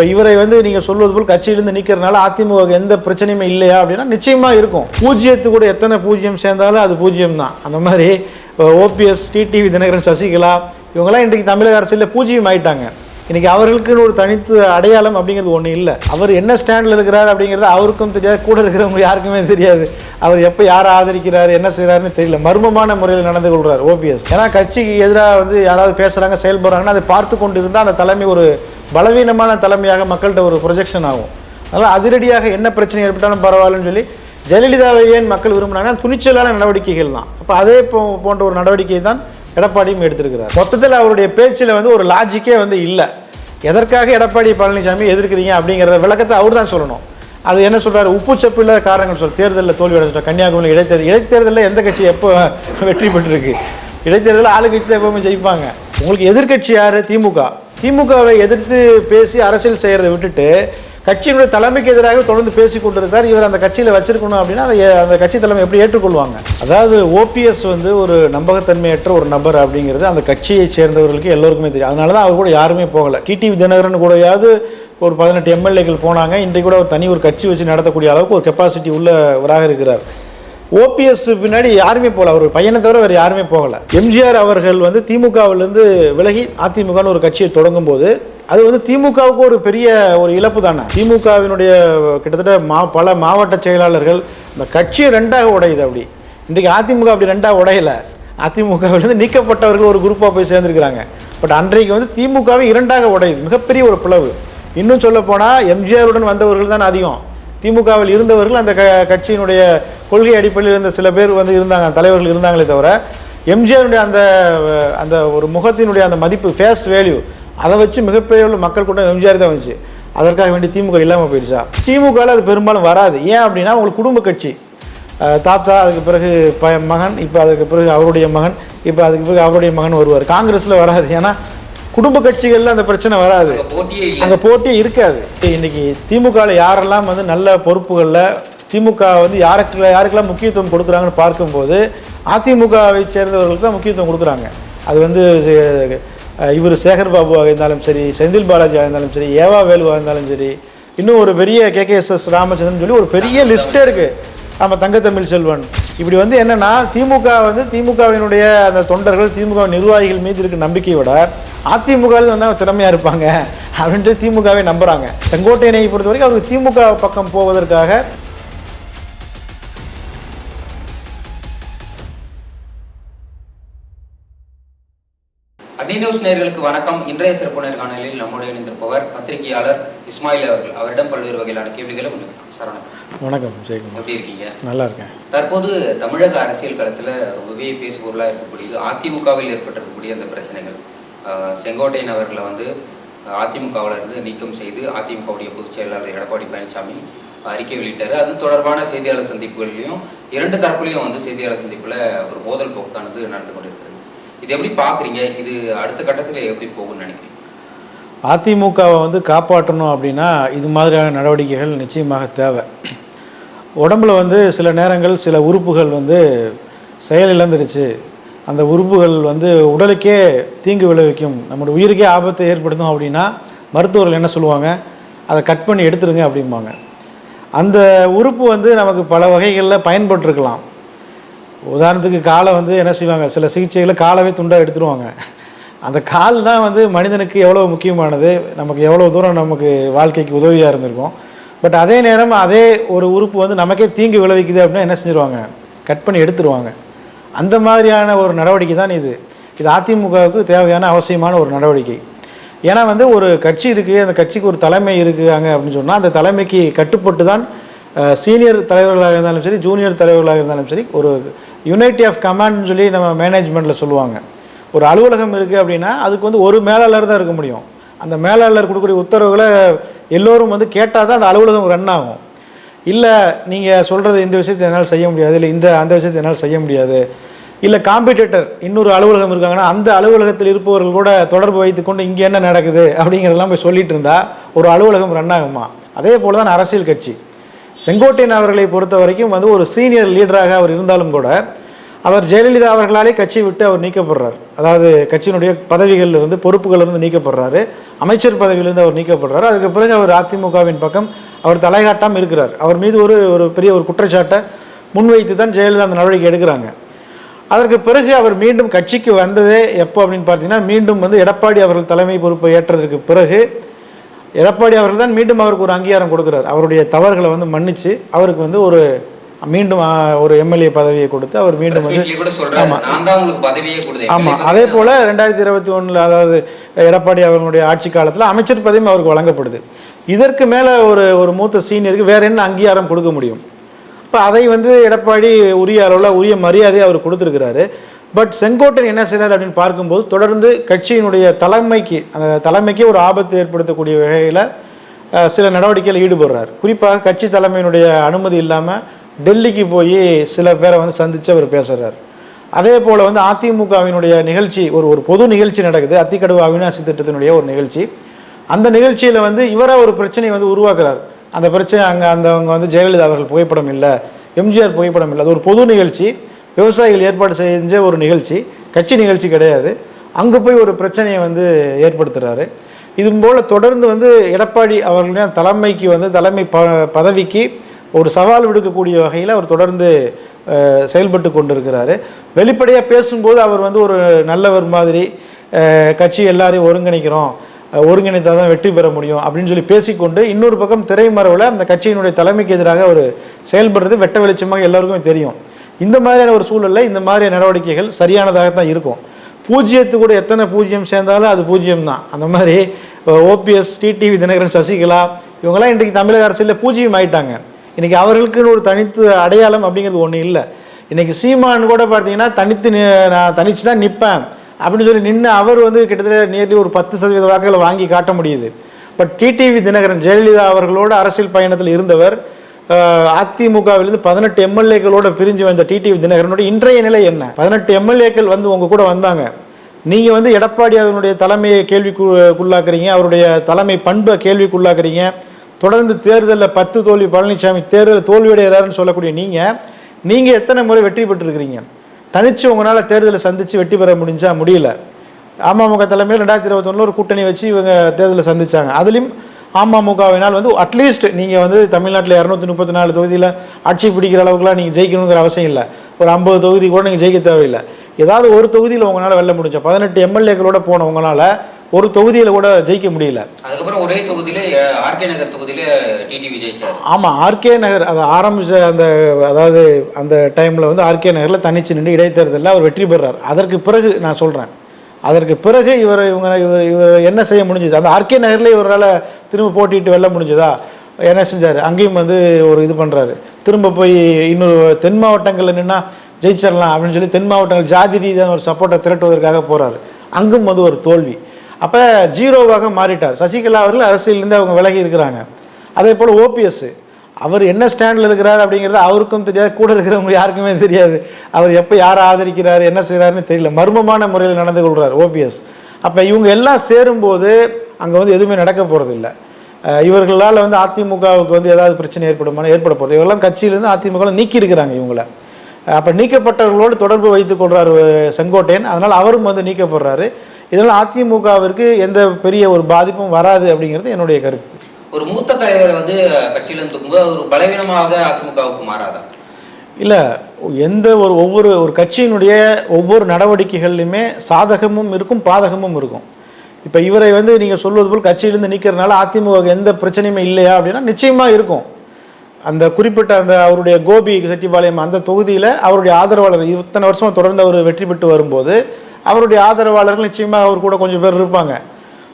இப்போ இவரை வந்து நீங்கள் சொல்வது போல் கட்சியிலிருந்து நீக்கிறதுனால அதிமுக எந்த பிரச்சனையுமே இல்லையா அப்படின்னா நிச்சயமாக இருக்கும். பூஜ்ஜியத்து கூட எத்தனை பூஜ்ஜியம் சேர்ந்தாலும் அது பூஜ்ஜியம் தான் அந்த மாதிரி ஓபிஎஸ் டிடிவி தினகரன் சசிகலா இவங்கெல்லாம் இன்றைக்கு தமிழக அரசியலில் பூஜ்ஜியம் ஆயிட்டாங்க. இன்றைக்கி அவர்களுக்குன்னு ஒரு தனித்து அடையாளம் அப்படிங்கிறது ஒன்றும் இல்லை. அவர் என்ன ஸ்டாண்டில் இருக்கிறார் அப்படிங்கிறது அவருக்கும் தெரியாது கூட இருக்கிறவங்க யாருக்குமே தெரியாது. அவர் எப்போ யாரை ஆதரிக்கிறார் என்ன செய்கிறாருன்னு தெரியல. மர்மமான முறையில் நடந்து கொள்கிறார் ஓபிஎஸ். ஏன்னா கட்சிக்கு எதிராக வந்து யாராவது பேசுகிறாங்க செயல்படுறாங்கன்னா அதை பார்த்து கொண்டு இருந்தால் அந்த தலைமை ஒரு பலவீனமான தலைமையாக மக்கள்கிட்ட ஒரு ப்ரொஜெக்ஷன் ஆகும். அதனால் அதிரடியாக என்ன பிரச்சனை ஏற்பட்டாலும் பரவாயில்லன்னு சொல்லி ஜெயலலிதாவை ஏன் மக்கள் விரும்புனாங்கன்னா துணிச்சலான நடவடிக்கைகள் தான். அப்போ அதே போ- போன்ற ஒரு நடவடிக்கை தான் எடப்பாடியும் எடுத்திருக்கிறார். மொத்தத்தில் அவருடைய பேச்சில் வந்து ஒரு லாஜிக்கே வந்து இல்லை. எதற்காக எடப்பாடி பழனிசாமி எதிர்க்கிறீங்க அப்படிங்கிறத விளக்கத்தை அவர் தான் சொல்லணும். அது என்ன சொல்கிறார் உப்பு சப்பு இல்லாத காரணங்கள் சொல் தேர்தலில் தோல்வி அடைஞ்சிட்டோம் கன்னியாகுமரி இடைத்தேர்தல் இடைத்தேர்தலில் எந்த கட்சி எப்போ வெற்றி பெற்றிருக்கு? இடைத்தேர்தலில் ஆளுங்கட்சி எப்பவுமே ஜெயிப்பாங்க. உங்களுக்கு எதிர்க்கட்சி யார்? திமுக. திமுகவை எதிர்த்து பேசி அரசியல் செய்கிறத விட்டுட்டு கட்சியினுடைய தலைமைக்கு எதிராக தொடர்ந்து பேசி கொண்டிருக்கார் இவர் அந்த கட்சியில் வச்சிருக்கணும் அப்படின்னா அதை அந்த கட்சி தலைமை எப்படி ஏற்றுக்கொள்வாங்க? அதாவது ஓபிஎஸ் வந்து ஒரு நம்பகத்தன்மையற்ற ஒரு நபர் அப்படிங்கிறது அந்த கட்சியை சேர்ந்தவர்களுக்கு எல்லோருக்குமே தெரியும். அதனால தான் அவர் கூட யாருமே போகலை. டிடிவி தினகரன் கூடயாவது ஒரு பதினெட்டு எம்எல்ஏக்கள் போனாங்க. இன்றைக்கு கூட ஒரு தனி ஒரு கட்சி வச்சு நடத்தக்கூடிய அளவுக்கு ஒரு கெப்பாசிட்டி உள்ளவராக இருக்கிறார். ஓபிஎஸ் பின்னாடி யாருமே போகல. அவர் பையனை தவிர வேறு யாருமே போகலை. எம்ஜிஆர் அவர்கள் வந்து திமுகவிலிருந்து விலகி அதிமுகன்னு ஒரு கட்சியை தொடங்கும் போது அது வந்து திமுகவுக்கு ஒரு பெரிய ஒரு இழப்பு தானே. திமுகவினுடைய கிட்டத்தட்ட மா பல மாவட்ட செயலாளர்கள் இந்த கட்சியை ரெண்டாக உடையுது அப்படி. இன்றைக்கு அதிமுக அப்படி ரெண்டாக உடையலை. அதிமுகவிலிருந்து நீக்கப்பட்டவர்கள் ஒரு குரூப்பாக போய் சேர்ந்துருக்கிறாங்க. பட் அன்றைக்கு வந்து திமுகவை இரண்டாக உடையுது. மிகப்பெரிய ஒரு பிளவு. இன்னும் சொல்ல போனால் எம்ஜிஆருடன் வந்தவர்கள் தான் அதிகம். திமுகவில் இருந்தவர்கள் அந்த க கட்சியினுடைய கொள்கை அடிப்படையில் இருந்த சில பேர் வந்து இருந்தாங்க தலைவர்கள் இருந்தாங்களே தவிர எம்ஜிஆருடைய அந்த அந்த ஒரு முகத்தினுடைய அந்த மதிப்பு ஃபேஸ் வேல்யூ அதை வச்சு மிகப்பெரிய உள்ள மக்கள் கூட்டம் எம்ஜிஆர் தான் வந்துச்சு. அதற்காக வேண்டி திமுக இல்லாமல் போயிடுச்சா? திமுகவில் அது பெரும்பாலும் வராது. ஏன் அப்படின்னா உங்களுக்கு குடும்ப கட்சி. தாத்தா அதுக்கு பிறகு ப மகன் இப்போ அதுக்கு பிறகு அவருடைய மகன் இப்போ அதுக்கு பிறகு அவருடைய மகன் வருவார். காங்கிரஸில் வராது. ஏன்னா குடும்ப கட்சிகளில் அந்த பிரச்சனை வராது. அங்க போட்டியே இல்ல. அங்கே போட்டி இருக்காது. இன்னைக்கு திமுகவில் யாரெல்லாம் வந்து நல்ல பொறுப்புகளில் திமுக வந்து யாருக்கு யாருக்கெல்லாம் முக்கியத்துவம் கொடுக்குறாங்கன்னு பார்க்கும்போது அதிமுகவை சேர்ந்தவர்களுக்கு தான் முக்கியத்துவம் கொடுக்குறாங்க. அது வந்து இவர் சேகர் பாபுவாக இருந்தாலும் சரி செந்தில் பாலாஜியாக இருந்தாலும் சரி ஏவா வேலுவாக இருந்தாலும் சரி இன்னும் ஒரு பெரிய K K S S Ramachandran சொல்லி ஒரு பெரிய லிஸ்ட்டே இருக்குது நம்ம தங்கத்தமிழ் செல்வன். இப்படி வந்து என்னன்னா திமுக வந்து திமுகவினுடைய அந்த தொண்டர்கள் திமுக நிர்வாகிகள் மீது இருக்க நம்பிக்கையை விட அதிமுக வந்து அவங்க திறமையா இருப்பாங்க அப்படின்ட்டு திமுகவை நம்புறாங்க. செங்கோட்டையனை பொறுத்த வரைக்கும் அவருக்கு திமுக பக்கம் போவதற்காக அக்னி நியூஸ் நேயர்களுக்கு வணக்கம். இன்றைய சிறப்பு நேர்காணலில் நம்முடைய இணைந்திருப்பவர் பத்திரிகையாளர் இஸ்மாயில் அவர்கள். அவரிடம் பல்வேறு வகையிலான கேள்விகளை முன்வைக்கிறோம் சார் வணக்கம். வணக்கம் எப்படி இருக்கீங்க? நல்லா இருக்கேன். தற்போது தமிழக அரசியல் களத்துல ரொம்பவே பேசுபொருளா இருக்கக்கூடியது அதிமுகவில் ஏற்பட்டிருக்கக்கூடிய அந்த பிரச்சனைகள். செங்கோட்டையன் அவர்களை வந்து அதிமுகவில் இருந்து நீக்கம் செய்து அதிமுகவுடைய பொதுச் செயலாளர் எடப்பாடி பழனிசாமி அறிக்கை வெளியிட்டாரு. அது தொடர்பான செய்தியாளர் சந்திப்புகள்லையும் இரண்டு தரப்புலையும் வந்து செய்தியாளர் சந்திப்புல ஒரு மோதல் போக்கானது நடந்து கொண்டிருக்கிறது. இது எப்படி பார்க்குறீங்க? இது அடுத்த கட்டத்தில் எப்படி போகும்னு நினைக்கிறீங்க? அதிமுகவை வந்து காப்பாற்றணும் அப்படின்னா இது மாதிரியான நடவடிக்கைகள் நிச்சயமாக தேவை. உடம்புல வந்து சில நேரங்கள் சில உறுப்புகள் வந்து செயல் இழந்துருச்சு. அந்த உறுப்புகள் வந்து உடலுக்கே தீங்கு விளைவிக்கும். நம்மளோட உயிருக்கே ஆபத்தை ஏற்படுத்தும் அப்படின்னா மருத்துவர்கள் என்ன சொல்லுவாங்க? அதை கட் பண்ணி எடுத்துருங்க அப்படிம்பாங்க. அந்த உறுப்பு வந்து நமக்கு பல வகைகளில் பயன்பட்டுருக்கலாம். உதாரணத்துக்கு காலை வந்து என்ன செய்வாங்க? சில சிகிச்சைகளை காலவே துண்டாக எடுத்துருவாங்க. அந்த கால் தான் வந்து மனிதனுக்கு எவ்வளோ முக்கியமானது? நமக்கு எவ்வளோ தூரம் நமக்கு வாழ்க்கைக்கு உதவியாக இருந்திருக்கும்? பட் அதே நேரம் அதே ஒரு உறுப்பு வந்து நமக்கே தீங்கு விளைவிக்குது அப்படின்னா என்ன செஞ்சுருவாங்க? கட் பண்ணி எடுத்துருவாங்க. அந்த மாதிரியான ஒரு நடவடிக்கை தான் இது. இது அதிமுகவுக்கு தேவையான அவசியமான ஒரு நடவடிக்கை. ஏன்னா வந்து ஒரு கட்சி இருக்குது அந்த கட்சிக்கு ஒரு தலைமை இருக்காங்க அப்படின்னு சொன்னால் அந்த தலைமைக்கு கட்டுப்பட்டு தான் சீனியர் தலைவர்களாக இருந்தாலும் சரி ஜூனியர் தலைவர்களாக இருந்தாலும் சரி ஒரு யுனைட்டி ஆஃப் கமாண்ட்னு சொல்லி நம்ம மேனேஜ்மெண்ட்டில் சொல்லுவாங்க. ஒரு அலுவலகம் இருக்குது அப்படின்னா அதுக்கு வந்து ஒரு மேலாளர் தான் இருக்க முடியும். அந்த மேலாளர் கொடுக்கக்கூடிய உத்தரவுகளை எல்லோரும் வந்து கேட்டால் தான் அந்த அலுவலகம் ரன் ஆகும். இல்லை நீங்கள் சொல்கிறது இந்த விஷயத்தை என்னால் செய்ய முடியாது இல்லை இந்த அந்த விஷயத்தை என்னால் செய்ய முடியாது. இல்லை காம்படிட்டர் இன்னொரு அலுவலகம் இருக்காங்கன்னா அந்த அலுவலகத்தில் இருப்பவர்கள் கூட தொடர்பு வைத்துக்கொண்டு இங்கே என்ன நடக்குது அப்படிங்கிறதெல்லாம் போய் சொல்லிட்டு இருந்தால் ஒரு அலுவலகம் ரன் ஆகுமா? அதே போல் தான் அரசியல் கட்சி. செங்கோட்டையன் அவர்களை பொறுத்த வரைக்கும் வந்து ஒரு சீனியர் லீடராக அவர் இருந்தாலும் கூட அவர் ஜெயலலிதா அவர்களாலே கட்சி விட்டு அவர் நீக்கப்படுறார். அதாவது கட்சியினுடைய பதவிகளில் இருந்து பொறுப்புகள் இருந்து நீக்கப்படுறாரு. அமைச்சர் பதவியிலிருந்து அவர் நீக்கப்படுறாரு. அதுக்கு பிறகு அவர் அதிமுகவின் பக்கம் அவர் தலைகாட்டாமல் இருக்கிறார். அவர் மீது ஒரு ஒரு பெரிய ஒரு குற்றச்சாட்டை முன்வைத்து தான் ஜெயலலிதா அந்த நடவடிக்கை எடுக்கிறாங்க. அதற்கு பிறகு அவர் மீண்டும் கட்சிக்கு வந்ததே எப்போ அப்படின்னு பார்த்தீங்கன்னா மீண்டும் வந்து எடப்பாடி அவர்கள் தலைமை பொறுப்பை ஏற்றதற்கு பிறகு எடப்பாடி அவர்கள் தான் மீண்டும் அவருக்கு ஒரு அங்கீகாரம் கொடுக்குறார். அவருடைய தவறுகளை வந்து மன்னிச்சு அவருக்கு வந்து ஒரு மீண்டும் ஒரு எம்எல்ஏ பதவியை கொடுத்து அவர் மீண்டும் வந்து ஆமாம் எங்களை அதே போல் ரெண்டாயிரத்தி இருபத்தி ஒன்றில் அதாவது எடப்பாடி அவர்களுடைய ஆட்சி காலத்தில் அமைச்சர் பதவியும் அவருக்கு வழங்கப்படுது. இதற்கு மேலே ஒரு ஒரு மூத்த சீனியருக்கு வேற என்ன அங்கீகாரம் கொடுக்க முடியும்? இப்போ அதை வந்து எடப்பாடி உரிய அளவில் உரிய மரியாதையை அவர் கொடுத்துருக்கிறாரு. பட் செங்கோட்டையன் என்ன செய்கிறார் அப்படின்னு பார்க்கும்போது தொடர்ந்து கட்சியினுடைய தலைமைக்கு அந்த தலைமைக்கு ஒரு ஆபத்து ஏற்படுத்தக்கூடிய வகையில் சில நடவடிக்கையில் ஈடுபடுறார். குறிப்பாக கட்சி தலைமையினுடைய அனுமதி இல்லாமல் டெல்லிக்கு போய் சில பேரை வந்து சந்தித்து அவர் பேசுகிறார் அதே போல் வந்து அதிமுகவினுடைய நிகழ்ச்சி ஒரு ஒரு பொது நிகழ்ச்சி நடக்குது. அத்திக்கடவு அவிநாசி திட்டத்தினுடைய ஒரு நிகழ்ச்சி. அந்த நிகழ்ச்சியில் வந்து இவராக ஒரு பிரச்சனையை வந்து உருவாக்குறார். அந்த பிரச்சனை அங்கே அந்த அவங்க வந்து ஜெயலலிதா அவர்கள் புகைப்படம் இல்லை எம்ஜிஆர் புகைப்படம் இல்லை. அது ஒரு பொது நிகழ்ச்சி. விவசாயிகள் ஏற்பாடு செஞ்ச ஒரு நிகழ்ச்சி கட்சி நிகழ்ச்சி கிடையாது. அங்கே போய் ஒரு பிரச்சனையை வந்து ஏற்படுத்துகிறாரு இது போல் தொடர்ந்து வந்து எடப்பாடி அவர்களுடைய தலைமைக்கு வந்து தலைமை ப பதவிக்கு ஒரு சவால் விடுக்கக்கூடிய வகையில் அவர் தொடர்ந்து செயல்பட்டு கொண்டிருக்கிறாரு. வெளிப்படையாக பேசும்போது அவர் வந்து ஒரு நல்லவர் மாதிரி கட்சி எல்லாரையும் ஒருங்கிணைக்கிறோம் ஒருங்கிணைத்தால் தான் வெற்றி பெற முடியும் அப்படின்னு சொல்லி பேசிக்கொண்டு இன்னொரு பக்கம் திரைமறைவில் அந்த கட்சியினுடைய தலைமைக்கு எதிராக அவர் செயல்படுறது வெட்ட வெளிச்சமாக எல்லாருக்குமே தெரியும். இந்த மாதிரியான ஒரு சூழலில் இந்த மாதிரியான நடவடிக்கைகள் சரியானதாக தான் இருக்கும். பூஜ்ஜியத்து கூட எத்தனை பூஜ்ஜியம் சேர்ந்தாலும் அது பூஜ்ஜியம் தான் அந்த மாதிரி ஓபிஎஸ் டிடிவி தினகரன் சசிகலா இவங்கெல்லாம் இன்றைக்கு தமிழக அரசியலில் பூஜ்ஜியம் ஆயிட்டாங்க. இன்றைக்கி அவர்களுக்குன்னு ஒரு தனித்து அடையாளம் அப்படிங்கிறது ஒன்றும் இல்லை. இன்றைக்கி சீமான் கூட பார்த்தீங்கன்னா தனித்து நான் தனித்து தான் நிற்பேன் அப்படின்னு சொல்லி நின்று அவர் வந்து கிட்டத்தட்ட நியர்லி ஒரு பத்து சதவீத வாக்குகளை வாங்கி காட்ட முடியுது. பட் டிடிவி தினகரன் ஜெயலலிதா அவர்களோட அரசியல் பயணத்தில் இருந்தவர் அதிமுகவிலிருந்து பதினெட்டு எம்எல்ஏக்களோட பிரிஞ்சு வந்த டிடிவி தினகரனுடைய இன்றைய நிலை என்ன? பதினெட்டு எம்எல்ஏக்கள் வந்து உங்க கூட வந்தாங்க. நீங்க வந்து எடப்பாடி அவருடைய தலைமையை கேள்விக்குள்ளாக்குறீங்க அவருடைய தலைமை பண்பை கேள்விக்குள்ளாக்குறீங்க. தொடர்ந்து தேர்தலில் பத்து தோல்வி பழனிசாமி தேர்தல் தோல்வியடைகிறாருன்னு சொல்லக்கூடிய நீங்க நீங்க எத்தனை முறை வெற்றி பெற்றிருக்கிறீங்க? தனிச்சு உங்களால் தேர்தலை சந்திச்சு வெற்றி பெற முடிஞ்சா முடியல. அமமுக தலைமையில் ரெண்டாயிரத்தி இருபத்தொன்னில் ஒரு கூட்டணி வச்சு இவங்க தேர்தலை சந்திச்சாங்க. அதுலேயும் அமமுகவினால் வந்து அட்லீஸ்ட் நீங்கள் வந்து தமிழ்நாட்டில் இரநூத்தி முப்பத்தி நாலு தொகுதியில் ஆட்சி பிடிக்கிற அளவுக்குலாம் நீங்கள் ஜெயிக்கணுங்கிற அவசியம் இல்லை. ஒரு ஐம்பது தொகுதி கூட நீங்கள் ஜெயிக்க தேவையில்லை. ஏதாவது ஒரு தொகுதியில் உங்களால் வெல்ல முடிஞ்சா பதினெட்டு எம்எல்ஏக்களோட போன உங்களால் ஒரு தொகுதியில் கூட ஜெயிக்க முடியல. அதுக்கப்புறம் ஒரே தொகுதியில ஆர்கே நகர் தொகுதியில டிடிவி ஜெயிச்சாரு. ஆமாம் ஆர்கே நகர் அதை ஆரம்பிச்ச அந்த அதாவது அந்த டைமில் வந்து ஆர்கே நகரில் தனிச்சு நின்று இடைத்தேர்தலில் அவர் வெற்றி பெறார். அதற்கு பிறகு நான் சொல்கிறேன் அதற்கு பிறகு இவர் இவங்க இவர் இவர் என்ன செய்ய முடிஞ்சது? அந்த ஆர்கே நகரில் இவரால் திரும்ப போட்டிட்டு வெல்ல முடிஞ்சதா? என்ன செஞ்சார்? அங்கேயும் வந்து ஒரு இது பண்ணுறாரு திரும்ப போய் இன்னொரு தென் மாவட்டங்களில் நின்னா ஜெயிச்சிடலாம் அப்படின்னு சொல்லி தென் மாவட்டங்கள் ஜாதி ரீதியான ஒரு சப்போர்ட்டை திரட்டுவதற்காக போகிறாரு அங்கும் வந்து ஒரு தோல்வி. அப்போ ஜீரோவாக மாறிட்டார். சசிகலா அவர்கள் அரசியலேருந்து அவங்க விலகி இருக்கிறாங்க. அதே போல் ஓபிஎஸ்ஸு அவர் என்ன ஸ்டாண்டில் இருக்கிறார் அப்படிங்கிறது அவருக்கும் தெரியாது கூட இருக்கிறவங்க யாருக்குமே தெரியாது. அவர் எப்போ யாரை ஆதரிக்கிறார் என்ன செய்கிறாருன்னு தெரியல. மர்மமான முறையில் நடந்து கொள்கிறார் ஓபிஎஸ். அப்போ இவங்க எல்லாம் சேரும்போது அங்கே வந்து எதுவுமே நடக்க போகிறது இல்லை இவர்களால் வந்து அதிமுகவுக்கு வந்து ஏதாவது பிரச்சனை ஏற்படுமா ஏற்பட போகிறது இவரெல்லாம் கட்சியிலேருந்து அதிமுக நீக்கி இருக்கிறாங்க இவங்கள. அப்போ நீக்கப்பட்டவர்களோடு தொடர்பு வைத்துக் கொள்கிறார் செங்கோட்டையன். அதனால் அவரும் வந்து நீக்கப்படுறாரு. இதனால் அதிமுகவிற்கு எந்த பெரிய ஒரு பாதிப்பும் வராது அப்படிங்கிறது என்னுடைய கருத்து. ஒரு மூத்த தலைவர் வந்து கட்சியிலிருந்து தூக்கும்போது ஒரு பலவீனமாக அதிமுகவுக்கு மாறாதா? இல்லை எந்த ஒரு ஒவ்வொரு ஒரு கட்சியினுடைய ஒவ்வொரு நடவடிக்கைகள்லையுமே சாதகமும் இருக்கும் பாதகமும் இருக்கும். இப்போ இவரை வந்து நீங்கள் சொல்வது போல் கட்சியிலேருந்து நீக்கிறதுனால அதிமுக எந்த பிரச்சனையுமே இல்லையா அப்படின்னா நிச்சயமாக இருக்கும். அந்த குறிப்பிட்ட அந்த அவருடைய கோபி செட்டிபாளையம் அந்த தொகுதியில் அவருடைய ஆதரவாளர் இத்தனை வருஷமாக தொடர்ந்து அவர் வெற்றி பெற்று வரும்போது அவருடைய ஆதரவாளர்கள் நிச்சயமாக அவர் கூட கொஞ்சம் பேர் இருப்பாங்க.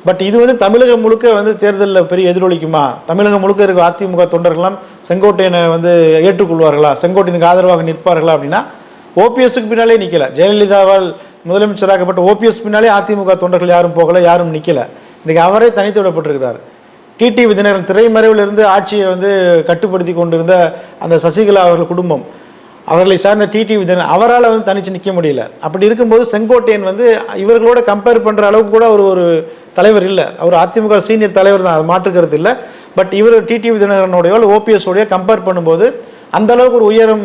பட் இது வந்து தமிழகம் முழுக்க வந்து தேர்தலில் பெரிய எதிரொலிக்குமா? தமிழகம் முழுக்க இருக்க அதிமுக தொண்டர்கள்லாம் செங்கோட்டையனை வந்து ஏற்றுக்கொள்வார்களா? செங்கோட்டையனுக்கு ஆதரவாக நிற்பார்களா அப்படின்னா ஓபிஎஸ்க்கு பின்னாலே நிற்கல ஜெயலலிதாவால் முதலமைச்சராகப்பட்ட ஓபிஎஸ் பின்னாலே அதிமுக தொண்டர்கள் யாரும் போகலை யாரும் நிற்கல இன்றைக்கி அவரே தனித்து விடப்பட்டிருக்கிறார். டிடிவி தினகரன் திரைமறைவிலிருந்து ஆட்சியை வந்து கட்டுப்படுத்தி கொண்டிருந்த அந்த சசிகலா அவர்கள் குடும்பம் அவர்களை சார்ந்த டிடிவி தினகரன் அவரால் வந்து தனிச்சு நிற்க முடியல. அப்படி இருக்கும்போது செங்கோட்டையன் வந்து இவர்களோட கம்பேர் பண்ணுற அளவுக்கு கூட அவர் ஒரு தலைவர் இல்லை. அவர் அதிமுக சீனியர் தலைவர் தான் அது மாற்றுக்கிறது இல்லை. பட் இவர் டிடிவி தினகரனுடைய ஓபிஎஸ் உடைய கம்பேர் பண்ணும்போது அந்த அளவுக்கு ஒரு உயரம்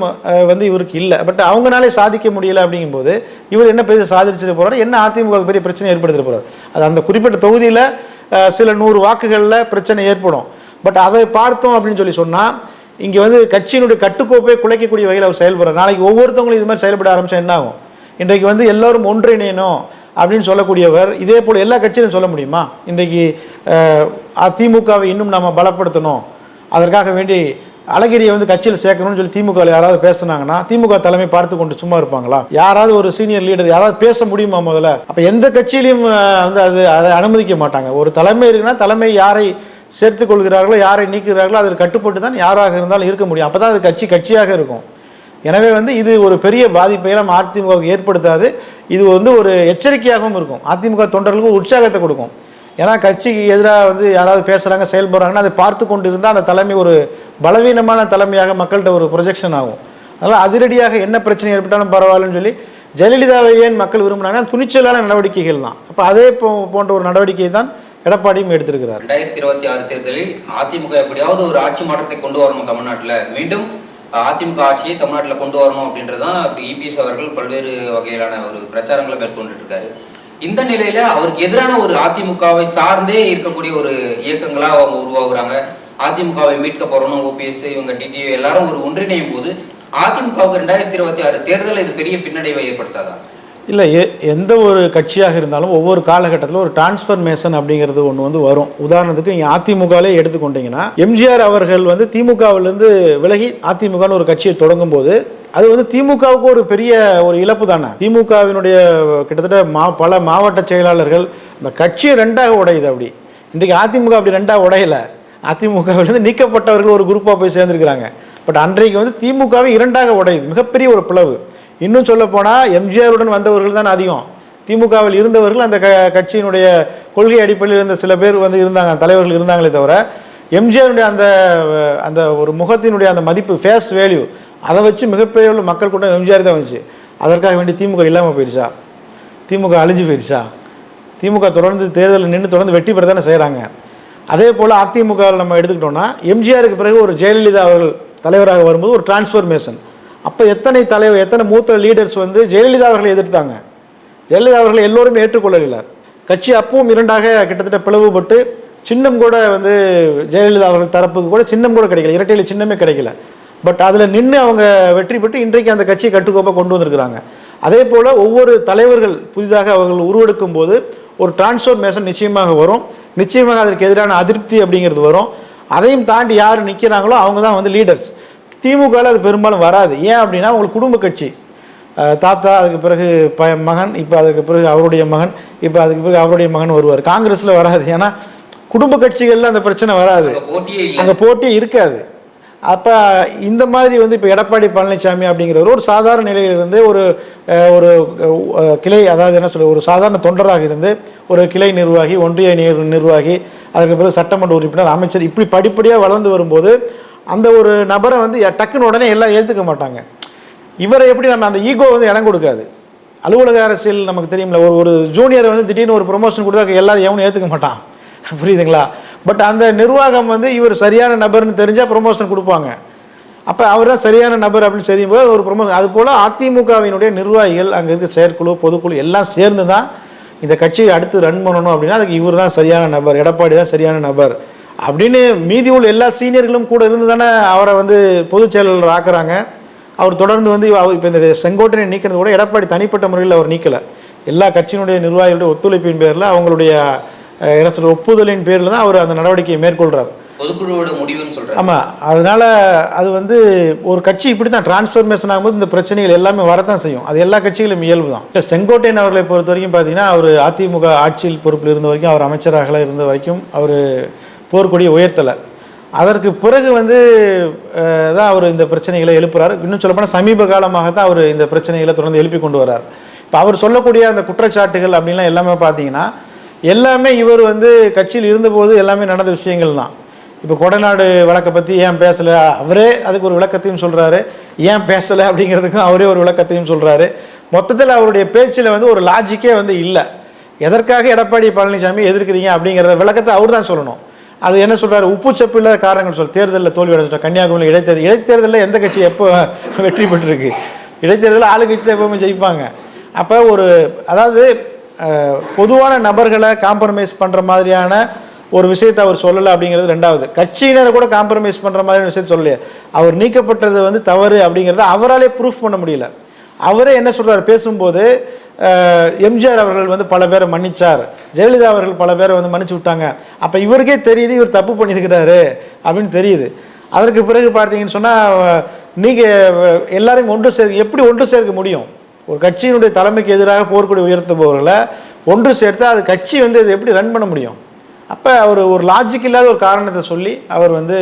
வந்து இவருக்கு இல்லை. பட் அவங்கனாலே சாதிக்க முடியல அப்படிங்கும்போது இவர் என்ன பெரிய சாதிச்சுட்டு போகிறார் என்ன அதிமுக பெரிய பிரச்சனை ஏற்படுத்திட்டு போகிறார் அது அந்த குறிப்பிட்ட தொகுதியில் சில நூறு வாக்குகளில் பிரச்சனை ஏற்படும். பட் அதை பார்த்தோம் அப்படின்னு சொல்லி சொன்னால் இங்கே வந்து கட்சியினுடைய கட்டுக்கோப்பை குலைக்கக்கூடிய வகையில் அவர் செயல்படுறார். நாளைக்கு ஒவ்வொருத்தவங்களும் இது மாதிரி செயல்பட ஆரம்பிச்சா என்ன ஆகும்? இன்றைக்கு வந்து எல்லோரும் ஒன்றிணையணும் அப்படின்னு சொல்லக்கூடியவர் இதே போல் எல்லா கட்சியிலும் சொல்ல முடியுமா? இன்றைக்கு அதிமுகவை இன்னும் நம்ம பலப்படுத்தணும். அதற்காக வேண்டி அழகிரியை வந்து கட்சியில் சேர்க்கணும்னு சொல்லி திமுக யாராவது பேசுனாங்கன்னா திமுக தலைமை பார்த்து கொண்டு சும்மா இருப்பாங்களா? யாராவது ஒரு சீனியர் லீடர் யாராவது பேச முடியுமா முதல்ல? அப்போ எந்த கட்சியிலையும் வந்து அது அதை அனுமதிக்க மாட்டாங்க. ஒரு தலைமை இருக்குன்னா தலைமை யாரை சேர்த்துக் கொள்கிறார்களோ யாரை நீக்குகிறார்களோ அதில் கட்டுப்பட்டு தான் யாராக இருந்தாலும் இருக்க முடியும். அப்போ தான் அது கட்சி கட்சியாக இருக்கும். எனவே வந்து இது ஒரு பெரிய பாதிப்பை எல்லாம் அதிமுகவுக்கு ஏற்படுத்தாது. இது வந்து ஒரு எச்சரிக்கையாகவும் இருக்கும். அதிமுக தொண்டர்களுக்கு உற்சாகத்தை கொடுக்கும். ஏன்னா கட்சிக்கு எதிராக வந்து யாராவது பேசுகிறாங்க செயல்படுறாங்கன்னா அதை பார்த்து கொண்டு இருந்தால் அந்த தலைமை ஒரு பலவீனமான தலைமையாக மக்கள்கிட்ட ஒரு ப்ரொஜெக்ஷன் ஆகும். அதனால் அதிரடியாக என்ன பிரச்சனை ஏற்பட்டாலும் பரவாயில்லன்னு சொல்லி ஜெயலலிதாவை ஏன் மக்கள் விரும்புனாங்கன்னா துணிச்சலான நடவடிக்கைகள் தான். அப்போ அதே போ- போன்ற ஒரு நடவடிக்கை தான் எடப்பாடியும் எடுத்திருக்கிறார். ரெண்டாயிரத்தி இருபத்தி ஆறு தேர்தலில் அதிமுக எப்படியாவது ஒரு ஆட்சி மாற்றத்தை கொண்டு வரணும் தமிழ்நாட்டில். மீண்டும் அதிமுக ஆட்சியை தமிழ்நாட்டில் கொண்டு வரணும் அப்படின்றதான் இபிஎஸ் அவர்கள் பல்வேறு வகையிலான ஒரு பிரச்சாரங்களை மேற்கொண்டுட்டு இருக்காரு இந்த நிலையில அவருக்கு எதிரான ஒரு அதிமுகவை சார்ந்தே இருக்கக்கூடிய ஒரு இயக்கங்களா அவங்க உருவாகுறாங்க. அதிமுகவை மீட்க போறோம் ஓபிஎஸ் இவங்க டிடி எல்லாரும் ஒரு ஒன்றிணையும் போது அதிமுகவுக்கு ரெண்டாயிரத்தி இருபத்தி ஆறு தேர்தல் இது பெரிய பின்னடைவை ஏற்படுத்தாதா? இல்லை எ எந்த ஒரு கட்சியாக இருந்தாலும் ஒவ்வொரு காலகட்டத்தில் ஒரு டிரான்ஸ்ஃபர்மேஷன் அப்படிங்கிறது ஒன்று வந்து வரும். உதாரணத்துக்கு நீங்கள் அதிமுகவிலே எடுத்துக்கொண்டீங்கன்னா எம்ஜிஆர் அவர்கள் வந்து திமுகவிலேருந்து விலகி அதிமுகன்னு ஒரு கட்சியை தொடங்கும் போது அது வந்து திமுகவுக்கு ஒரு பெரிய ஒரு இழப்பு தானே? திமுகவினுடைய கிட்டத்தட்ட மா பல மாவட்ட செயலாளர்கள் இந்த கட்சியை ரெண்டாக உடையுது அப்படி. இன்றைக்கு அதிமுக அப்படி ரெண்டாக உடையலை. அதிமுகவிலேருந்து நீக்கப்பட்டவர்கள் ஒரு குரூப்பாக போய் சேர்ந்துருக்கிறாங்க. பட் அன்றைக்கு வந்து திமுகவை இரண்டாக உடையுது. மிகப்பெரிய ஒரு பிளவு. இன்னும் சொல்ல போனால் எம்ஜிஆருடன் வந்தவர்கள் தான் அதிகம். திமுகவில் இருந்தவர்கள் அந்த க கட்சியினுடைய கொள்கை அடிப்படையில் இருந்த சில பேர் வந்து இருந்தாங்க தலைவர்கள் இருந்தாங்களே தவிர எம்ஜிஆருடைய அந்த அந்த ஒரு முகத்தினுடைய அந்த மதிப்பு ஃபேஸ் வேல்யூ அதை வச்சு மிகப்பெரிய உள்ள மக்கள் கூட்டம் எம்ஜிஆர் தான் வந்துச்சு. அதற்காக வேண்டி திமுக இல்லாமல் போயிடுச்சா? திமுக அழிஞ்சு போயிடுச்சா? திமுக தொடர்ந்து தேர்தலில் நின்று தொடர்ந்து வெற்றி பெற தானே செய்கிறாங்க அதே போல் அதிமுகவில் நம்ம எடுத்துக்கிட்டோம்னா எம்ஜிஆருக்கு பிறகு ஒரு ஜெயலலிதா அவர்கள் தலைவராக வரும்போது ஒரு டிரான்ஸ்ஃபர்மேஷன் அப்போ எத்தனை தலைவர் எத்தனை மூத்த லீடர்ஸ் வந்து ஜெயலலிதா அவர்களை எதிர்த்தாங்க? ஜெயலலிதா அவர்களை எல்லோருமே ஏற்றுக்கொள்ளவில்லை. கட்சி அப்பவும் இரண்டாக கிட்டத்தட்ட பிளவுபட்டு சின்னம் கூட வந்து ஜெயலலிதா அவர்கள் தரப்புக்கு கூட சின்னம் கூட கிடைக்கல. இரட்டையில் சின்னமே கிடைக்கல. பட் அதில் நின்று அவங்க வெற்றி பெற்று இன்றைக்கு அந்த கட்சியை கட்டுக்கோப்பாக கொண்டு வந்திருக்கிறாங்க. அதே போல் ஒவ்வொரு தலைவர்கள் புதிதாக அவர்கள் உருவெடுக்கும் போது ஒரு டிரான்ஸ்ஃபர்மேஷன் நிச்சயமாக வரும். நிச்சயமாக அதற்கு எதிரான அதிருப்தி அப்படிங்கிறது வரும். அதையும் தாண்டி யார் நிற்கிறாங்களோ அவங்க தான் வந்து லீடர்ஸ் திமுகவில் அது பெரும்பாலும் வராது. ஏன் அப்படின்னா உங்களுக்கு குடும்ப கட்சி. தாத்தா அதுக்கு பிறகு ப மகன் இப்போ அதுக்கு பிறகு அவருடைய மகன் இப்போ அதுக்கு பிறகு அவருடைய மகன் வருவார் காங்கிரஸில் வராது. ஏன்னா குடும்ப கட்சிகளில் அந்த பிரச்சனை வராது. அங்க போட்டியே இருக்காது. அப்போ இந்த மாதிரி வந்து இப்போ எடப்பாடி பழனிசாமி அப்படிங்கிறவர் ஒரு சாதாரண நிலையிலிருந்து ஒரு ஒரு கிளை அதாவது என்ன சொல்ல ஒரு சாதாரண தொண்டராக இருந்து ஒரு கிளை நிர்வாகி ஒன்றிய நிர் நிர்வாகி அதுக்கு பிறகு சட்டமன்ற உறுப்பினர் அமைச்சர் இப்படி படிப்படியாக வளர்ந்து வரும்போது அந்த ஒரு நபரை வந்து டக்குன்னு உடனே எல்லாம் ஏற்றுக்க மாட்டாங்க. இவரை எப்படி நம்ம அந்த ஈகோ வந்து இடம் கொடுக்காது? அலுவலக அரசியல் நமக்கு தெரியும்ல ஒரு ஒரு ஜூனியரை வந்து திடீர்னு ஒரு ப்ரொமோஷன் கொடுத்தா எல்லாரும் எவனும் ஏற்றுக்க மாட்டான். புரியுதுங்களா? பட் அந்த நிர்வாகம் வந்து இவர் சரியான நபர்னு தெரிஞ்சால் ப்ரொமோஷன் கொடுப்பாங்க. அப்போ அவர் தான் சரியான நபர் அப்படின்னு தெரியும் போது ஒரு ப்ரொமோஷன் அது போல் அதிமுகவினுடைய நிர்வாகிகள் அங்கே இருக்க செயற்குழு பொதுக்குழு எல்லாம் சேர்ந்து தான் இந்த கட்சியை அடுத்து ரன் பண்ணணும் அப்படின்னா அதுக்கு இவர் தான் சரியான நபர் எடப்பாடி தான் சரியான நபர். அப்படின்னு மீதி உள்ள எல்லா சீனியர்களும் கூட இருந்து தானே அவரை வந்து பொதுச் செயலாளர் ஆக்குறாங்க. அவர் தொடர்ந்து வந்து அவர் இப்போ இந்த செங்கோட்டையை நீக்கிறது கூட எடப்பாடி தனிப்பட்ட முறையில் அவர் நீக்கலை. எல்லா கட்சியினுடைய நிர்வாகிகளுடைய ஒத்துழைப்பின் பேரில் அவங்களுடைய என்ன சொல்ற ஒப்புதலின் பேரில் தான் அவர் அந்த நடவடிக்கையை மேற்கொள்கிறார் பொதுக்குழுவோட முடிவுன்னு சொல்றாரு. ஆமாம் அதனால அது வந்து ஒரு கட்சி இப்படி தான் டிரான்ஸ்ஃபர்மேஷன் ஆகும்போது இந்த பிரச்சனைகள் எல்லாமே வரத்தான் செய்யும். அது எல்லா கட்சிகளும் இயல்பு தான் இப்போ செங்கோட்டையன் அவர்களை பொறுத்த வரைக்கும் பார்த்தீங்கன்னா அவர் அதிமுக ஆட்சியில் பொறுப்பில் இருந்த வரைக்கும் அவர் அமைச்சராக இருந்த வரைக்கும் அவர் போர்க்கொடியை உயர்த்தலை. அதற்கு பிறகு வந்து தான் அவர் இந்த பிரச்சனைகளை எழுப்புறாரு. இன்னும் சொல்லப்போனால் சமீப காலமாக தான் அவர் இந்த பிரச்சனைகளை தொடர்ந்து எழுப்பி கொண்டு வர்றார். இப்போ அவர் சொல்லக்கூடிய அந்த குற்றச்சாட்டுகள் அப்படின்லாம் எல்லாமே பார்த்தீங்கன்னா எல்லாமே இவர் வந்து கட்சியில் இருந்தபோது எல்லாமே நடந்த விஷயங்கள் தான். இப்போ கொடநாடு வழக்கை பற்றி ஏன் பேசலை? அவரே அதுக்கு ஒரு விளக்கத்தையும் சொல்கிறாரு ஏன் பேசலை அப்படிங்கிறதுக்கும் அவரே ஒரு விளக்கத்தையும் சொல்கிறாரு மொத்தத்தில் அவருடைய பேச்சில் வந்து ஒரு லாஜிக்கே வந்து இல்லை. எதற்காக எடப்பாடி பழனிசாமி எதிர்க்கிறீங்க அப்படிங்கிறத விளக்கத்தை அவர் தான் சொல்லணும். அது என்ன சொல்றாரு? உப்புச்சப்பு இல்லாத காரணங்கள் சொல். தேர்தலில் தோல்வி அடைஞ்சிட்டோம். கன்னியாகுமரி இடைத்தேர்தல். இடைத்தேர்தலில் எந்த கட்சி எப்போ வெற்றி பெற்றிருக்கு? இடைத்தேர்தலில் ஆளுங்கட்சி தான் எப்பவுமே ஜெயிப்பாங்க. அப்போ ஒரு அதாவது பொதுவான நபர்களை காம்ப்ரமைஸ் பண்ணுற மாதிரியான ஒரு விஷயத்தை அவர் சொல்லலை அப்படிங்கிறது ரெண்டாவது. கட்சியினரை கூட காம்ப்ரமைஸ் பண்ணுற மாதிரியான விஷயத்தை சொல்லலையே. அவர் நீக்கப்பட்டது வந்து தவறு அப்படிங்கிறத அவராலே ப்ரூஃப் பண்ண முடியல. அவரே என்ன சொல்கிறார் பேசும்போது எம்ஜிஆர் அவர்கள் வந்து பல பேரை மன்னிச்சார். ஜெயலலிதா அவர்கள் பல பேரை வந்து மன்னிச்சு விட்டாங்க. அப்போ இவருக்கே தெரியுது இவர் தப்பு பண்ணியிருக்கிறாரு அப்படின்னு தெரியுது. அதற்கு பிறகு பார்த்தீங்கன்னு சொன்னால் நீங்கள் எல்லாரையும் ஒன்று சேர்க்க எப்படி ஒன்று சேர்க்க முடியும்? ஒரு கட்சியினுடைய தலைமைக்கு எதிராக போர்க்கொடி உயர்த்துபவர்களை ஒன்று சேர்த்து அது கட்சி வந்து அதை எப்படி ரன் பண்ண முடியும்? அப்போ அவர் ஒரு லாஜிக் இல்லாத ஒரு காரணத்தை சொல்லி அவர் வந்து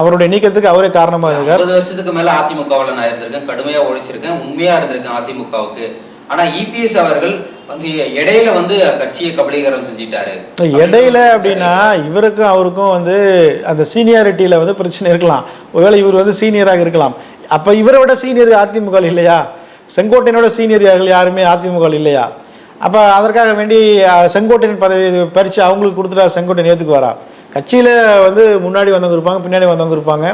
அவருடைய நீக்கத்துக்கு அவரே காரணமாக இருக்கார். ஐம்பது வருஷத்துக்கு மேல அதிமுகவில் நான் இருந்திருக்கேன் கடுமையா உழைச்சிருக்கேன் உண்மையா இருந்திருக்கேன் அதிமுகவுக்கு. ஆனா இபிஎஸ் அவர்கள் வந்து இடையில வந்து கட்சியை கபலீகரம் செஞ்சிட்டாரு. இடையில அப்படின்னா இவருக்கும் அவருக்கும் வந்து அந்த சீனியாரிட்டியில் வந்து பிரச்சனை இருக்கலாம். ஒருவேளை இவர் வந்து சீனியராக இருக்கலாம். அப்போ இவரை விட சீனியர் அதிமுக இல்லையா? செங்கோட்டையனோட சீனியர் யாருமே அதிமுக இல்லையா? அப்போ அதற்காக வேண்டி செங்கோட்டையன் பதவி பறித்து அவங்களுக்கு கொடுத்துட்டா செங்கோட்டையன் ஏற்றுக்குவாரா கட்சியில் வந்து முன்னாடி வந்தவங்க இருப்பாங்க பின்னாடி வந்தவங்க இருப்பாங்க.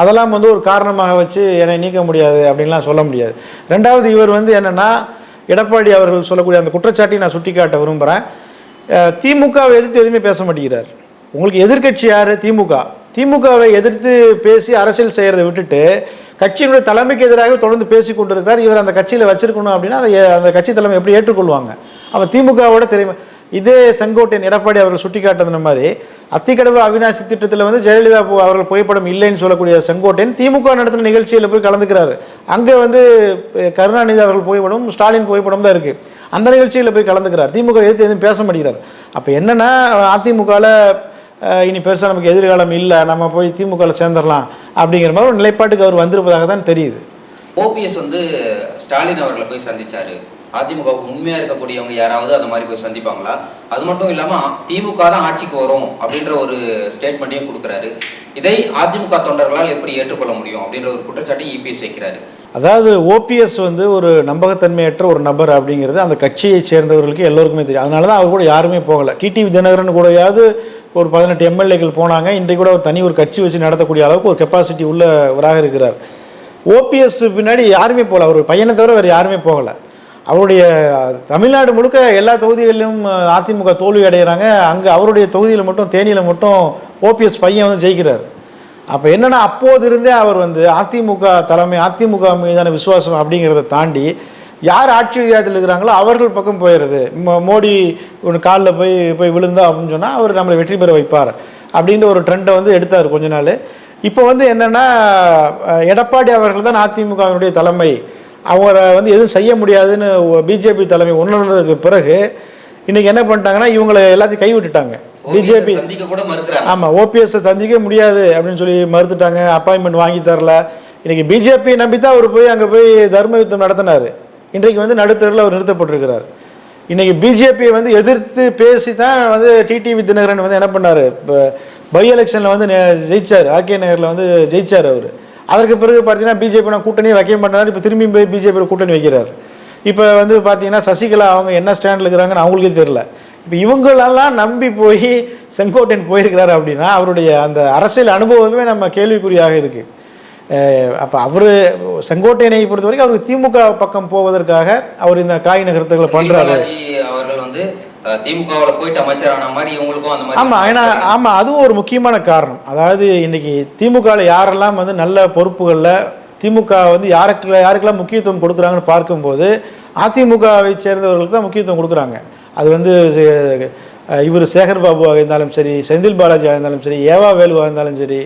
அதெல்லாம் வந்து ஒரு காரணமாக வச்சு என்னை நீக்க முடியாது அப்படின்லாம் சொல்ல முடியாது. ரெண்டாவது இவர் வந்து என்னென்னா எடப்பாடி அவர்கள் சொல்லக்கூடிய அந்த குற்றச்சாட்டை நான் சுட்டிக்காட்ட விரும்புகிறேன் திமுகவை எதிர்த்து எதுவுமே பேச மாட்டேங்கிறார். உங்களுக்கு எதிர்க்கட்சி யார்? திமுக. திமுகவை எதிர்த்து பேசி அரசியல் செய்கிறத விட்டுட்டு கட்சியினுடைய தலைமைக்கு எதிராக தொடர்ந்து பேசி கொண்டிருக்கிறார். இவர் அந்த கட்சியில் வச்சிருக்கணும் அப்படின்னா அதை அந்த கட்சி தலைமை எப்படி ஏற்றுக்கொள்வாங்க? அப்போ திமுகவோட திறமை இதே செங்கோட்டையன் எடப்பாடி அவர்கள் சுட்டிக்காட்டுன மாதிரி அத்திக்கடவு அவிநாசி திட்டத்தில் வந்து ஜெயலலிதா அவர்கள் புகைப்படம் இல்லைன்னு சொல்லக்கூடிய செங்கோட்டையன் திமுக நடத்தின நிகழ்ச்சியில் போய் கலந்துக்கிறாரு. அங்கே வந்து கருணாநிதி அவர்கள் புகைப்படம் ஸ்டாலின் புகைப்படம் தான் இருக்குது அந்த நிகழ்ச்சியில் போய் கலந்துக்கிறார். திமுக எதிர்த்து எதுவும் பேச மாட்டேங்கிறார். அப்போ என்னன்னா அதிமுகவில் இனி பெருசாக நமக்கு எதிர்காலம் இல்லை. நம்ம போய் திமுகவில் சேர்ந்துடலாம் அப்படிங்கிற மாதிரி ஒரு நிலைப்பாட்டுக்கு அவர் வந்திருப்பதாக தான் தெரியுது. ஓபிஎஸ் வந்து ஸ்டாலின் அவர்களை போய் சந்திச்சாரு. அதிமுகவுக்கு உண்மையா இருக்கக்கூடியவங்க யாராவது அந்த மாதிரி போய் சந்திப்பாங்களா? அது மட்டும் இல்லாம திமுக தான் ஆட்சிக்கு வரும் அப்படின்ற ஒரு ஸ்டேட்மெண்ட்டையும் கொடுக்குறாரு. இதை அதிமுக தொண்டர்களால் எப்படி ஏற்றுக்கொள்ள முடியும் அப்படின்ற ஒரு குற்றச்சாட்டை இபிஎஸ் வைக்கிறாரு. அதாவது ஓபிஎஸ் வந்து ஒரு நம்பகத்தன்மையற்ற ஒரு நபர் அப்படிங்கிறது அந்த கட்சியை சேர்ந்தவர்களுக்கு எல்லோருக்குமே தெரியும். அதனால தான் அவர் கூட யாருமே போகலை. டிடிவி தினகரன் கூடயாவது ஒரு பதினெட்டு எம்எல்ஏக்கள் போனாங்க. இன்றைக்கு கூட ஒரு தனி ஒரு கட்சி வச்சு நடத்தக்கூடிய அளவுக்கு ஒரு கெப்பாசிட்டி உள்ளவராக இருக்கிறார். ஓபிஎஸ் பின்னாடி யாருமே போகல. அவர் பையனை தவிர வேறு யாருமே போகலை. அவருடைய தமிழ்நாடு முழுக்க எல்லா தொகுதிகளிலும் அதிமுக தோல்வி அடைகிறாங்க அங்கே அவருடைய தொகுதியில் மட்டும் தேனியில் மட்டும் ஓபிஎஸ் பையன் வந்து ஜெயிக்கிறார். அப்போ என்னென்னா அப்போது இருந்தே அவர் வந்து அதிமுக தலைமை அதிமுக மீதான விசுவாசம் அப்படிங்கிறத தாண்டி யார் ஆட்சி அதிகாரத்தில் இருக்கிறாங்களோ அவர்கள் பக்கம் போயிடுது மோடி ஒரு காலில் போய் போய் விழுந்தா அப்படின்னு சொன்னால் அவர் நம்மளை வெற்றி பெற வைப்பார் அப்படின்ற ஒரு ட்ரெண்டை வந்து எடுத்தார் கொஞ்ச நாள். இப்போ வந்து என்னென்னா எடப்பாடி அவர்கள் தான் அதிமுகவினுடைய தலைமை. அவரை வந்து எதுவும் செய்ய முடியாதுன்னு பிஜேபி தலைமை உணர்ந்ததுக்கு பிறகு இன்னைக்கு என்ன பண்ணிட்டாங்கன்னா இவங்களை எல்லாத்தையும் கைவிட்டுட்டாங்க. பிஜேபி ஆமாம் ஓபிஎஸ்ஸை சந்திக்க முடியாது அப்படின்னு சொல்லி மறுத்துட்டாங்க. அப்பாயின்மெண்ட் வாங்கி தரல. இன்னைக்கு பிஜேபி நம்பி தான் அவர் போய் அங்கே போய் தர்ம யுத்தம் நடத்தினார். இன்றைக்கு வந்து நடுத்தரில் அவர் நிறுத்தப்பட்டிருக்கிறார். இன்னைக்கு பிஜேபியை வந்து எதிர்த்து பேசி தான் வந்து டிடிவி தினகரன் வந்து என்ன பண்ணார்? இப்போ பை எலெக்ஷனில் வந்து ஜெயிச்சார். ஆர்கே நகரில் வந்து ஜெயிச்சார் அவர். அதற்கு பிறகு பார்த்தீங்கன்னா பிஜேபி நான் கூட்டணியே வைக்க மாட்டேனார் இப்போ திரும்பி போய் பிஜேபியில் கூட்டணி வைக்கிறார். இப்போ வந்து பார்த்தீங்கன்னா சசிகலா அவங்க என்ன ஸ்டாண்டில் இருக்கிறாங்கன்னு அவங்களுக்கே தெரில இப்போ இவங்களெல்லாம் நம்பி போய் செங்கோட்டையன் போயிருக்கிறாரு அப்படின்னா அவருடைய அந்த அரசியல் அனுபவமே நம்ம கேள்விக்குறியாக இருக்குது அப்போ அவர் செங்கோட்டையனை பொறுத்த வரைக்கும் அவருக்கு திமுக பக்கம் போவதற்காக அவர் இந்த காய் நகரத்துகளை பண்ணுறாரு அவர்கள் வந்து திமுகவுல போயிட்டு அமைச்சரான மாதிரி இவங்களுக்கும் அந்த மாதிரி ஆமாம் ஏன்னா ஆமாம் அதுவும் ஒரு முக்கியமான காரணம். அதாவது இன்னைக்கு திமுகவில் யாரெல்லாம் வந்து நல்ல பொறுப்புகளில் திமுக வந்து யாருக்கு யாருக்கெல்லாம் முக்கியத்துவம் கொடுக்குறாங்கன்னு பார்க்கும்போது அதிமுகவை சேர்ந்தவர்களுக்கு தான் முக்கியத்துவம் கொடுக்குறாங்க. அது வந்து இவர் சேகர் பாபுவாக இருந்தாலும் சரி செந்தில் பாலாஜியாக இருந்தாலும் சரி ஏவா வேலுவாக இருந்தாலும் சரி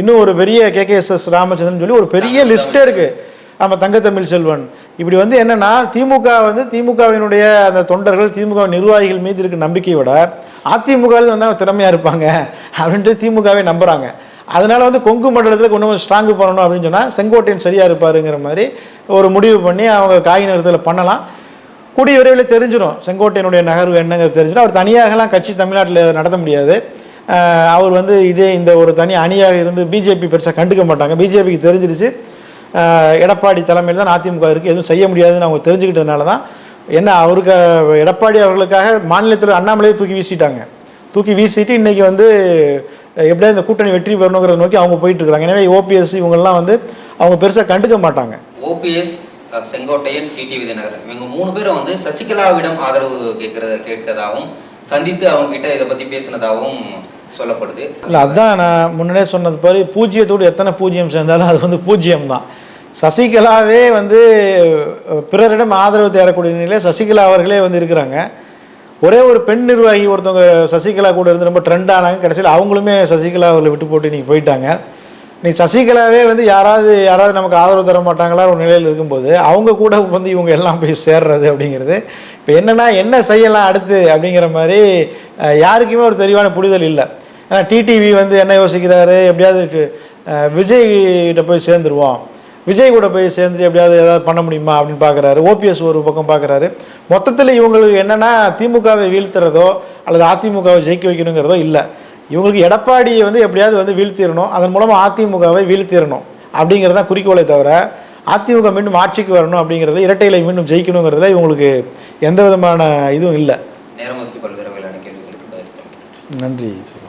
இன்னும் ஒரு பெரிய கேகேஎஸ்எஸ் ராமச்சந்திரன் சொல்லி ஒரு பெரிய லிஸ்ட்டே இருக்குது ஆமாம் தங்கத்தமிழ் செல்வன். இப்படி வந்து என்னென்னா திமுக வந்து திமுகவினுடைய அந்த தொண்டர்கள் திமுக நிர்வாகிகள் மீது இருக்க நம்பிக்கையை விட அதிமுகவில் வந்து அவங்க திறமையாக இருப்பாங்க அப்படின்ட்டு திமுகவே நம்புகிறாங்க அதனால் வந்து கொங்கு மண்டலத்தில் கொஞ்சம் ஸ்ட்ராங்கு பண்ணணும் அப்படின்னு சொன்னால் செங்கோட்டையன் சரியாக இருப்பாருங்கிற மாதிரி ஒரு முடிவு பண்ணி அவங்க காய் நிறுத்தத்தில் பண்ணலாம். கூடிய விரைவில் தெரிஞ்சிடும். செங்கோட்டையனுடைய நகர்வு என்னங்கிறது தெரிஞ்சிடும். அவர் தனியாகலாம் கட்சி தமிழ்நாட்டில் நடத்த முடியாது. அவர் வந்து இதே இந்த ஒரு தனி அணியாக இருந்து பிஜேபி பெருசாக கண்டுக்க மாட்டாங்க. பிஜேபிக்கு தெரிஞ்சிருச்சு. எடப்பாடி தலைமையில் தான் அதிமுக இருக்குது எதுவும் செய்ய முடியாதுன்னு அவங்க தெரிஞ்சுக்கிட்டதுனால தான் என்ன அவருக்கு எடப்பாடி அவர்களுக்காக மாநிலத்தில் அண்ணாமலையை தூக்கி வீசிட்டாங்க. தூக்கி வீசிட்டு இன்னைக்கு வந்து அஹ், எப்படியாவது இந்த கூட்டணி வெற்றி பெறணுங்கிறத நோக்கி அவங்க போயிட்டு இருக்காங்க. எனவே ஓபிஎஸ் இவங்கெல்லாம் வந்து அவங்க பெருசாக கண்டுக்க மாட்டாங்க. ஓபிஎஸ் செங்கோட்டையன் டிடிவி தினகரன் இவங்க மூணு பேரும் வந்து சசிகலாவிடம் ஆதரவு கேட்கறத கேட்கறதாகவும் சந்தித்து அவங்க கிட்ட இதை பத்தி பேசினதாகவும் சொல்லப்படுது. இல்லை அதான் நான் முன்னே சொன்னது மாதிரி பூஜ்ஜியத்தோடு எத்தனை பூஜ்ஜியம் சேர்ந்தாலும் அது வந்து பூஜ்ஜியம் தான் சசிகலாவே வந்து பிறரிடம் ஆதரவு தேரக்கூடிய நிலையில் சசிகலா அவர்களே வந்து இருக்கிறாங்க. ஒரே ஒரு பெண் நிர்வாகி ஒருத்தவங்க சசிகலா கூட இருந்து ரொம்ப ட்ரெண்ட் ஆனாங்க. கடைசியில் அவங்களுமே சசிகலா அவர்களை விட்டு போட்டு இன்றைக்கி போயிட்டாங்க. நீ சசிகலாவே வந்து யாராவது யாராவது நமக்கு ஆதரவு தர மாட்டாங்களா ஒரு நிலையில் இருக்கும்போது அவங்க கூட வந்து இவங்க எல்லாம் போய் சேர்றது அப்படிங்கிறது. இப்போ என்னென்னா என்ன செய்யலாம் அடுத்து அப்படிங்கிற மாதிரி யாருக்குமே ஒரு தெளிவான புரிதல் இல்லை. ஏன்னா டிடிவி வந்து என்ன யோசிக்கிறாரு? எப்படியாவது விஜய்கிட்ட போய் சேர்ந்துருவோம். விஜய் கூட போய் சேர்ந்து எப்படியாவது ஏதாவது பண்ண முடியுமா அப்படின்னு பார்க்குறாரு. ஓபிஎஸ் ஒரு பக்கம் பார்க்குறாரு. மொத்தத்தில் இவங்களுக்கு என்னன்னா திமுகவை வீழ்த்துறதோ அல்லது அதிமுகவை ஜெயிக்க வைக்கணுங்கிறதோ இல்லை. இவங்களுக்கு எடப்பாடியை வந்து எப்படியாவது வந்து வீழ்த்திடணும் அதன் மூலமாக அதிமுகவை வீழ்த்திடணும் அப்படிங்கிறது தான் குறிக்கோளை தவிர அதிமுக மீண்டும் ஆட்சிக்கு வரணும் அப்படிங்கிறதுல இரட்டையிலை மீண்டும் ஜெயிக்கணுங்கிறதுல இவங்களுக்கு எந்த விதமான இதுவும் இல்லை. நேரம் ஒதுக்கி பல்வேறு நன்றி.